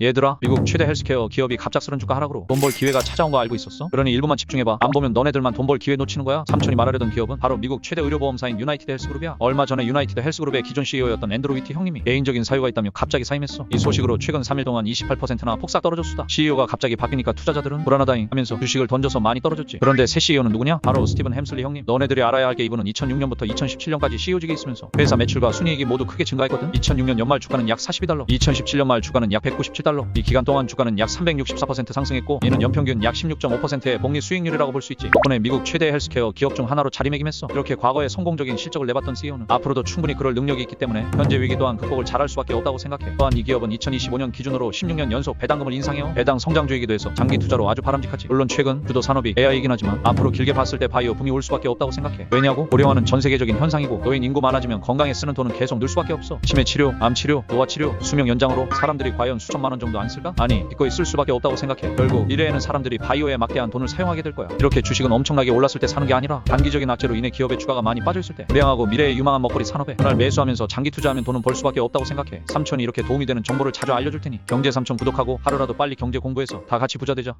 얘들아, 미국 최대 헬스케어 기업이 갑작스런 주가 하락으로 돈 벌 기회가 찾아온 거 알고 있었어? 그러니 일부만 집중해봐. 안 보면 너네들만 돈 벌 기회 놓치는 거야. 삼촌이 말하려던 기업은 바로 미국 최대 의료보험사인 유나이티드 헬스그룹이야. 얼마 전에 유나이티드 헬스그룹의 기존 CEO였던 앤드루 위티 형님이 개인적인 사유가 있다며 갑자기 사임했어. 이 소식으로 최근 3일 동안 28%나 폭삭 떨어졌수다. CEO가 갑자기 바뀌니까 투자자들은 불안하다잉 하면서 주식을 던져서 많이 떨어졌지. 그런데 새 CEO는 누구냐? 바로 스티븐 햄슬리 형님. 너네들이 알아야 할 게 이분은 2006년부터 2017년까지 CEO직에 있으면서 회사 매출과 순이익이 모두 크게 증가했거든. 2006년 연말 주가는 약 42달러, 2017년 말 주가는 약 197달러. 이 기간 동안 주가는 약 364% 상승했고 이는 연평균 약 16.5%의 복리 수익률이라고 볼 수 있지. 덕분에 미국 최대 헬스케어 기업 중 하나로 자리매김했어. 이렇게 과거에 성공적인 실적을 내봤던 CEO는 앞으로도 충분히 그럴 능력이 있기 때문에 현재 위기 또한 극복을 잘할 수밖에 없다고 생각해. 또한 이 기업은 2025년 기준으로 16년 연속 배당금을 인상해요. 배당 성장주이기도 해서 장기 투자로 아주 바람직하지. 물론 최근 주도 산업이 AI이긴 하지만 앞으로 길게 봤을 때 바이오 붐이 올 수밖에 없다고 생각해. 왜냐고? 고령화는 전 세계적인 현상이고 노인 인구 많아지면 건강에 쓰는 돈은 계속 늘 수밖에 없어. 치매 치료, 암 치료, 노화 치료, 수명 연장으로 사람들이 과연 수천만 원 정도 안 쓸까? 아니, 기꺼이 쓸 수밖에 없다고 생각해. 결국 미래에는 사람들이 바이오에 막대한 돈을 사용하게 될 거야. 이렇게 주식은 엄청나게 올랐을 때 사는 게 아니라 단기적인 악재로 인해 기업의 주가가 많이 빠져 있을 때 불량하고 미래에 유망한 먹거리 산업에 그날 매수하면서 장기 투자하면 돈은 벌 수밖에 없다고 생각해. 삼촌이 이렇게 도움이 되는 정보를 자주 알려줄 테니 경제 삼촌 구독하고 하루라도 빨리 경제 공부해서 다 같이 부자 되자.